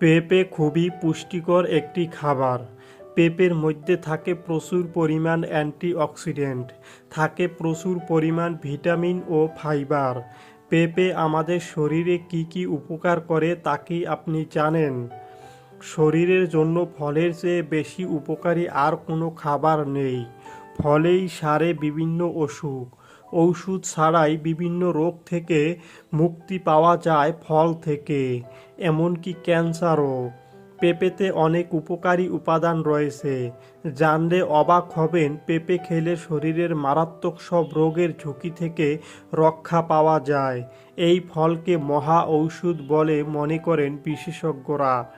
পেঁপে খুবই পুষ্টিকর একটি খাবার। পেঁপের মধ্যে থাকে প্রচুর পরিমাণ অ্যান্টিঅক্সিডেন্ট, থাকে প্রচুর পরিমাণ ভিটামিন ও ফাইবার। পেঁপে আমাদের শরীরে কি কি উপকার করে তা কি আপনি জানেন? শরীরের জন্য ফলের চেয়ে বেশি উপকারী আর কোনো খাবার নেই। ফলেই সারে বিভিন্ন অসুখ। ঔষধ ছাড়াই বিভিন্ন রোগ থেকে মুক্তি পাওয়া যায় ফল থেকে, এমনকি ক্যান্সারও। পেঁপেতে অনেক উপকারী উপাদান রয়েছে। জানলে অবাক হবেন, পেঁপে খেলে শরীরের মারাত্মক সব রোগের ঝুঁকি থেকে রক্ষা পাওয়া যায়। এই ফলকে মহা ঔষধ বলে মনে করেন বিশেষজ্ঞরা।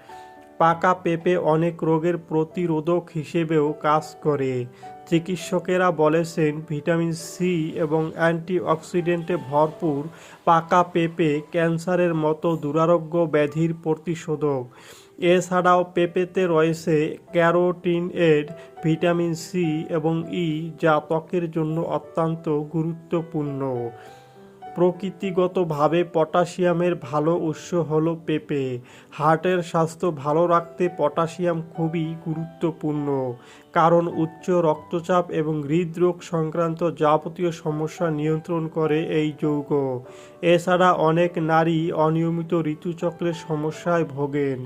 পাকা পেঁপে অনেক রোগের প্রতিরোধক হিসেবেও কাজ করে। চিকিৎসকেরা বলেছেন, ভিটামিন সি এবং অ্যান্টিঅক্সিডেন্টে ভরপুর পাকা পেঁপে ক্যান্সারের মতো দুরারোগ্য ব্যাধির প্রতিষেধক এছাড়াও পেঁপেতে রয়েছে ক্যারোটিন এড ভিটামিন সি এবং ই যা ত্বকের জন্য অত্যন্ত গুরুত্বপূর্ণ। প্রকৃতিগতভাবে পটাশিয়ামের ভালো উৎস হলো পেঁপে। হার্টের স্বাস্থ্য ভালো রাখতে পটাশিয়াম খুবই গুরুত্বপূর্ণ, কারণ উচ্চ রক্তচাপ এবং হৃদরোগ সংক্রান্ত যাবতীয় সমস্যা নিয়ন্ত্রণ করে এই যৌগ। এছাড়া অনেক নারী অনিয়মিত ঋতুচক্রের সমস্যায় ভোগেন।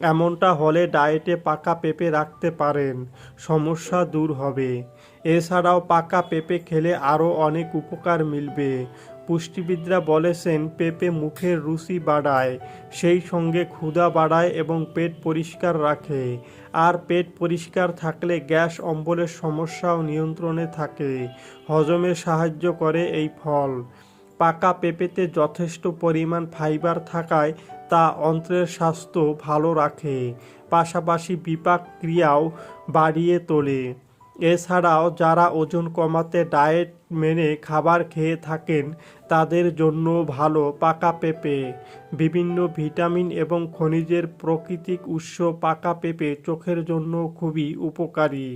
এমনটা হলে ডায়েটে পাকা পেঁপে রাখতে পারেন, সমস্যা দূর হবে। এছাড়াও পাকা পেঁপে খেলে আরও অনেক উপকার মিলবে। পুষ্টিবিদরা বলেছেন, পেঁপে মুখের রুচি বাড়ায়, সেই সঙ্গে ক্ষুধা বাড়ায় এবং পেট পরিষ্কার রাখে। আর পেট পরিষ্কার থাকলে গ্যাস অম্বলের সমস্যাও নিয়ন্ত্রণে থাকে। হজমে সাহায্য করে এই ফল। পাকা পেঁপেতে যথেষ্ট পরিমাণ ফাইবার থাকায় তা অন্ত্রের স্বাস্থ্য ভালো রাখে, পাশাপাশি বিপাক ক্রিয়াও বাড়িয়ে তোলে। এছাড়াও যারা ওজন কমাতে ডায়েট মেনে খাবার খেয়ে থাকেন, তাদের জন্য ভালো পাকা পেঁপে। বিভিন্ন ভিটামিন এবং খনিজের প্রাকৃতিক উৎস পাকা পেঁপে চোখের জন্য খুবই উপকারী।